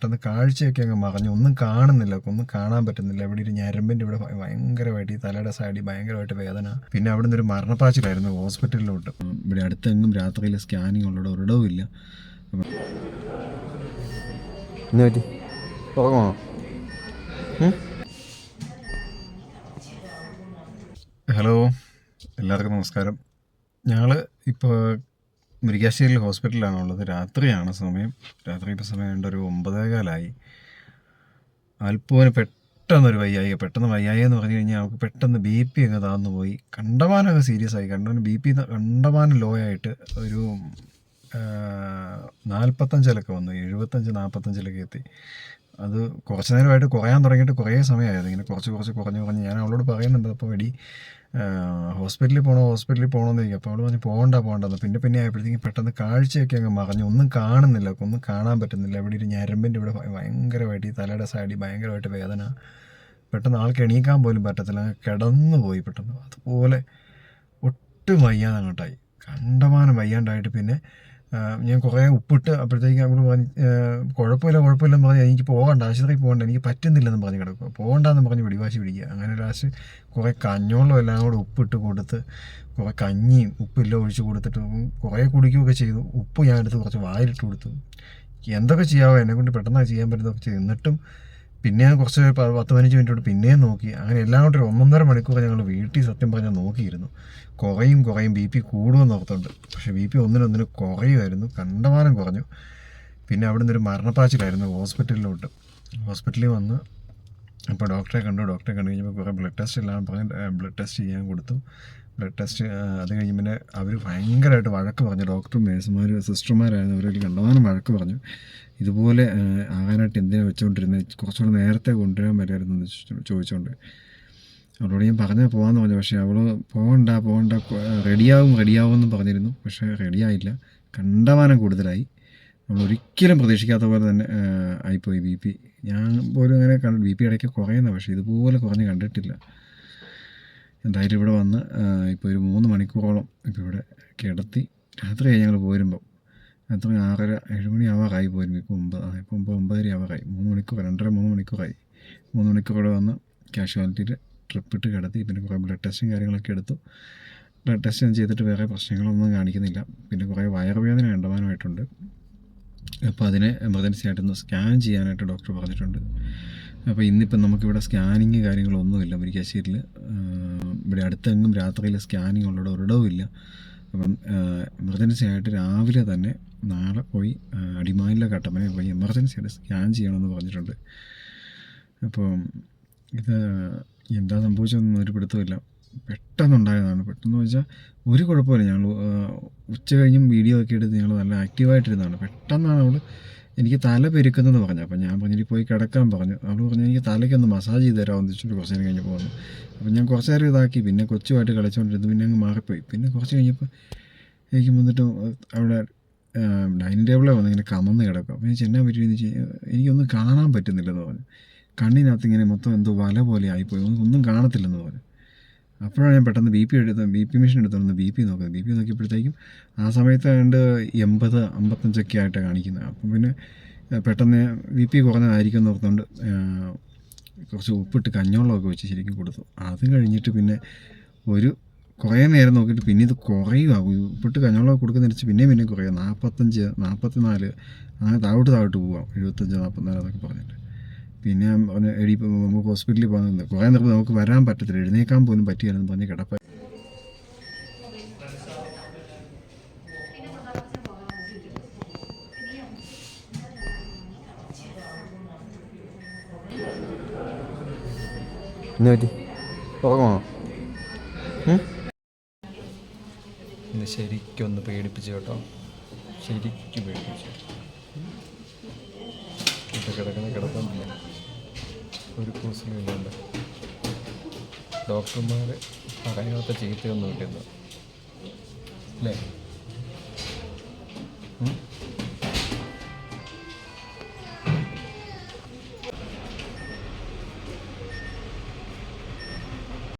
പെട്ടെന്ന് കാഴ്ചയൊക്കെ അങ്ങ് മറഞ്ഞു ഒന്നും കാണുന്നില്ല ഒന്നും കാണാൻ പറ്റുന്നില്ല. ഇവിടെ ഒരു ഞരമ്പിന്റെ ഇവിടെ ഭയങ്കരമായിട്ട് ഈ തലയുടെ സൈഡിൽ ഭയങ്കരമായിട്ട് വേദന. പിന്നെ അവിടെ നിന്നൊരു ഒരു മരണപ്പാച്ചിലായിരുന്നു ഹോസ്പിറ്റലിലോട്ട്. ഇവിടെ അടുത്തെങ്ങും രാത്രിയിൽ സ്കാനിങ് ഉള്ളവിടെ ഒരിടവും ഇല്ല. പറ്റി? ഹലോ എല്ലാവർക്കും നമസ്കാരം. ഞങ്ങൾ ഇപ്പോൾ മുരിക്കാശ്ശേരിയിൽ ഹോസ്പിറ്റലിലാണ് ഉള്ളത്. രാത്രിയാണ് സമയം. രാത്രി ഇപ്പോൾ സമയം ഉണ്ട് ഒരു ഒമ്പതേകാലായി. അല്പവന് പെട്ടെന്നൊരു വയ്യായി പെട്ടെന്ന് വയ്യായി എന്ന് പറഞ്ഞു കഴിഞ്ഞാൽ അവൾക്ക് പെട്ടെന്ന് ബി പി അങ്ങ് താന്നു പോയി. കണ്ടമാനമൊക്കെ സീരിയസ് ആയി. കണ്ടവന് ബി പി കണ്ടമാനം ലോ ആയിട്ട് ഒരു നാൽപ്പത്തഞ്ചിലൊക്കെ വന്നു. എഴുപത്തഞ്ച് നാൽപ്പത്തഞ്ചിലൊക്കെ എത്തി. അത് കുറച്ച് നേരമായിട്ട് കുറയാൻ തുടങ്ങിയിട്ട് കുറേ സമയമായിരുന്നു ഇങ്ങനെ കുറച്ച് കുറച്ച് കുറഞ്ഞ് കുറഞ്ഞ്. ഞാൻ അവളോട് പറയുന്നുണ്ട് അപ്പോൾ എടി ഹോസ്പിറ്റലിൽ പോകണോ ഹോസ്പിറ്റലിൽ പോകണമെന്ന് ചോദിക്കും. അപ്പോൾ അവൾ പറഞ്ഞ് പോകണ്ട പോകണ്ടെന്ന് പിന്നെ പിന്നെ ആയപ്പോഴത്തേക്കും പെട്ടെന്ന് കാഴ്ചയൊക്കെ അങ്ങ് മറഞ്ഞു. ഒന്നും കാണുന്നില്ല ഒന്നും കാണാൻ പറ്റുന്നില്ല. ഇവിടെ ഒരു ഞരമ്പിന്റെ ഇവിടെ ഭയങ്കരമായിട്ട് ഈ തലയുടെ സൈഡിൽ ഭയങ്കരമായിട്ട് വേദന. പെട്ടെന്ന് ആൾക്ക് എണീക്കാൻ പോലും പറ്റത്തില്ല. അങ്ങ് കിടന്നു പോയി പെട്ടെന്ന്. അതുപോലെ ഒട്ടും വയ്യാതെ അങ്ങോട്ടായി. കണ്ടമാനം വയ്യാണ്ടായിട്ട് പിന്നെ ഞാൻ കുറേ ഉപ്പിട്ട് അപ്പോഴത്തേക്കും അങ്ങോട്ട് പറഞ്ഞ് കുഴപ്പമില്ല കുഴപ്പമില്ലെന്ന് പറഞ്ഞ് എനിക്ക് പോകണ്ട ആശുപത്രിയിൽ പോകണ്ട എനിക്ക് പറ്റുന്നില്ലെന്ന് പറഞ്ഞ് കിടക്കുക പോകണ്ടെന്ന് പറഞ്ഞ് പിടിവാശി പിടിക്കുക. അങ്ങനെ ലാസ്റ്റ് കുറേ കഞ്ഞോളം എല്ലാം കൂടെ ഉപ്പിട്ട് കൊടുത്ത് കുറേ കഞ്ഞിയും ഉപ്പില്ല ഒഴിച്ച് കൊടുത്തിട്ട് കുറേ കുടിക്കുകയൊക്കെ ചെയ്തു. ഉപ്പ് ഞാൻ എടുത്ത് കുറച്ച് വായിലിട്ട് കൊടുത്തു. എന്തൊക്കെ ചെയ്യാവോ എന്നെ കൊണ്ട് പെട്ടെന്ന് ചെയ്യാൻ പറ്റുന്നതൊക്കെ ചെയ്തു. എന്നിട്ടും പിന്നെ കുറച്ച് പത്ത് പതിനഞ്ച് മിനിറ്റോട് പിന്നെയും നോക്കി. അങ്ങനെ എല്ലാം കൂടെ ഒരു ഒന്നൊന്നര മണിക്കൂർ ഞങ്ങൾ വീട്ടിൽ സത്യം പറഞ്ഞാൽ നോക്കിയിരുന്നു. കുറയും കുറയും. ബി പി കൂടുമെന്ന് ഓർത്തുണ്ട് പക്ഷേ ബി പി ഒന്നിനൊന്നിന് കുറയുമായിരുന്നു. കണ്ടമാനം കുറഞ്ഞു. പിന്നെ അവിടെ നിന്നൊരു മരണപ്പാച്ചിലായിരുന്നു ഹോസ്പിറ്റലിലോട്ട്. ഹോസ്പിറ്റലിൽ വന്ന് അപ്പോൾ ഡോക്ടറെ കണ്ടു. ഡോക്ടറെ കണ്ടു കഴിഞ്ഞപ്പോൾ കുറേ ബ്ലഡ് ടെസ്റ്റ് എല്ലാം പറഞ്ഞ് ബ്ലഡ് ടെസ്റ്റ് ചെയ്യാൻ കൊടുത്തു. ബ്ലഡ് ടെസ്റ്റ് അത് കഴിഞ്ഞ് പിന്നെ അവർ ഭയങ്കരമായിട്ട് വഴക്ക് പറഞ്ഞു. ഡോക്ടറും നേഴ്സുമാരും സിസ്റ്റർമാരായിരുന്നു അവരൊരു കണ്ടമാനം വഴക്ക് പറഞ്ഞു. ഇതുപോലെ ആകാനായിട്ട് എന്തിനാണ് വെച്ചുകൊണ്ടിരുന്നത് കുറച്ചുകൂടെ നേരത്തെ കൊണ്ടുവരാൻ പറ്റുമായിരുന്നു എന്ന് ചോദിച്ചുകൊണ്ട് അവളോട് ഞാൻ പറഞ്ഞാൽ പോകാമെന്ന് പറഞ്ഞു. പക്ഷേ അവൾ പോകണ്ട പോകണ്ട റെഡിയാവും റെഡിയാവും എന്ന് പറഞ്ഞിരുന്നു. പക്ഷേ റെഡിയായില്ല. കണ്ടമാനം കൂടുതലായി. നമ്മൾ ഒരിക്കലും പ്രതീക്ഷിക്കാത്ത പോലെ തന്നെ ആയിപ്പോയി ബി പി. ഞാൻ പോലും അങ്ങനെ ബി പി ഇടയ്ക്ക് കുറയുന്ന പക്ഷേ ഇതുപോലെ കുറഞ്ഞ് കണ്ടിട്ടില്ല. എന്തായാലും ഇവിടെ വന്ന് ഇപ്പോൾ ഒരു മൂന്ന് മണിക്കൂറോളം ഇപ്പോൾ ഇവിടെ കിടത്തി രാത്രിയായി ഞങ്ങൾ പോരുമ്പോൾ രാത്രി ആറര ഏഴുമണി ആവാറായി പോരും. ഇപ്പോൾ ഒമ്പത് ഇപ്പോൾ ഒമ്പത് ഒമ്പതര ആവാറായി. മൂന്ന് മണിക്കൂർ രണ്ടര മൂന്ന് മണിക്കൂറായി. മൂന്ന് മണിക്കൂറോടെ വന്ന് കാഷ്വാലിറ്റിയിൽ ട്രിപ്പ് ഇട്ട് കിടത്തി പിന്നെ കുറേ ബ്ലഡ് ടെസ്റ്റും കാര്യങ്ങളൊക്കെ എടുത്തു. ബ്ലഡ് ടെസ്റ്റ് ചെയ്തിട്ട് വേറെ പ്രശ്നങ്ങളൊന്നും കാണിക്കുന്നില്ല. പിന്നെ കുറേ വയറുവേദന കണ്ടമാനമായിട്ടുണ്ട്. അപ്പോൾ അതിനെ എമർജൻസി ആയിട്ടൊന്ന് സ്കാൻ ചെയ്യാനായിട്ട് ഡോക്ടർ പറഞ്ഞിട്ടുണ്ട്. അപ്പോൾ ഇന്നിപ്പം നമുക്കിവിടെ സ്കാനിങ് കാര്യങ്ങളൊന്നുമില്ല മുരിക്കാശ്ശേരിയിൽ ഇവിടെ അടുത്തെങ്ങും രാത്രിയിൽ സ്കാനിങ് ഉള്ളവിടെ ഒരിടവും ഇല്ല. അപ്പം എമർജൻസി ആയിട്ട് രാവിലെ തന്നെ നാളെ പോയി അടിമാലിലെ കട്ടപ്പന പോയി എമർജൻസി ആയിട്ട് സ്കാൻ ചെയ്യണമെന്ന് പറഞ്ഞിട്ടുണ്ട്. അപ്പം ഇത് എന്താ സംഭവിച്ചതൊന്നും ഒരു പിടുത്തമില്ല. പെട്ടെന്നുണ്ടായതാണ് പെട്ടെന്ന് വെച്ചാൽ ഒരു കുഴപ്പമില്ല. ഞങ്ങൾ ഉച്ച കഴിഞ്ഞും വീഡിയോ ഒക്കെ എടുത്ത് ഞങ്ങൾ നല്ല ആക്റ്റീവായിട്ടിരുന്നതാണ് പെട്ടെന്നാണ് അവൾ എനിക്ക് തല പെരുക്കുന്നതെന്ന് പറഞ്ഞു അപ്പം ഞാൻ പറഞ്ഞു "ഇനി പോയി കിടക്കാൻ പറഞ്ഞു. അവൾ പറഞ്ഞു എനിക്ക് തലയ്ക്കൊന്ന് മസാജ് ചെയ്ത് തരാമെന്ന് വെച്ചിട്ട് കുറച്ച് നേരം കഴിഞ്ഞ് പോകുന്നു അപ്പം ഞാൻ കുറച്ച് നേരം ഇതാക്കി. പിന്നെ കൊച്ചുമായിട്ട് കളിച്ചുകൊണ്ടിരുന്നു പിന്നെ അങ്ങ് മാറിപ്പോയി. പിന്നെ കുറച്ച് കഴിഞ്ഞപ്പോൾ എനിക്ക് വന്നിട്ട് അവിടെ ഡൈനിങ് ടേബിളിൽ വന്ന് ഇങ്ങനെ കമന്ന് കിടക്കും അപ്പം ഞാൻ ചെന്നാൻ പറ്റിയെന്ന്? വെച്ച് കഴിഞ്ഞാൽ എനിക്കൊന്നും കാണാൻ പറ്റുന്നില്ലെന്ന് പറഞ്ഞു. കണ്ണിനകത്ത് ഇങ്ങനെ മൊത്തം എന്തോ വല പോലെ ആയിപ്പോയി. ഒന്നും കാണത്തില്ലെന്ന് പറഞ്ഞു. അപ്പോഴാണ് ഞാൻ പെട്ടെന്ന് ബി പി എടുത്ത് ബി പി മെഷീൻ എടുത്തോണ്ട് ബി പി നോക്കുന്നത് ബി പി നോക്കിയപ്പോഴത്തേക്കും ആ സമയത്ത് ഏതാണ്ട് എൺപത് അമ്പത്തഞ്ചൊക്കെ ആയിട്ടാണ് കാണിക്കുന്നത് അപ്പം പിന്നെ പെട്ടെന്ന് ബി പി കുറഞ്ഞതായിരിക്കും നോക്കുന്നുണ്ട് കുറച്ച് ഉപ്പിട്ട് കഞ്ഞോളമൊക്കെ വെച്ച് ശരിക്കും കൊടുത്തു. അത് കഴിഞ്ഞിട്ട് പിന്നെ ഒരു കുറേ നേരം നോക്കിയിട്ട് പിന്നെ ഇത് കുറയുക ഉപ്പിട്ട് കഞ്ഞോളം കൊടുക്കുന്നിരിച്ച് പിന്നെയും പിന്നെ കുറയുക നാൽപ്പത്തഞ്ച് നാൽപ്പത്തിനാല് അങ്ങനെ താഴോട്ട് താഴോട്ട് പോവാം. എഴുപത്തഞ്ച് നാൽപ്പത്തിനാല് എന്നൊക്കെ പറഞ്ഞിട്ട്. പിന്നെ ഞാൻ പറഞ്ഞു എടി നമുക്ക് ഹോസ്പിറ്റലിൽ പോകുന്നത് കുറേ നേരം നമുക്ക് വരാൻ പറ്റത്തില്ല. എഴുന്നേക്കാൻ പോലും പറ്റിയായിരുന്നു പറഞ്ഞ് കിടപ്പ. ഇന്ന് ശരിക്കും ഒന്ന് പേടിപ്പിച്ചു കേട്ടോ. ശരിക്കും പേടിപ്പിച്ചു. കിടക്കുന്ന കിടക്കുന്നില്ല ഒരു കൂസലും ഇല്ലാണ്ട് ഡോക്ടർമാർ പറയാത്ത ചീത്തയൊന്നും ഇല്ലെന്ന് അല്ലേ?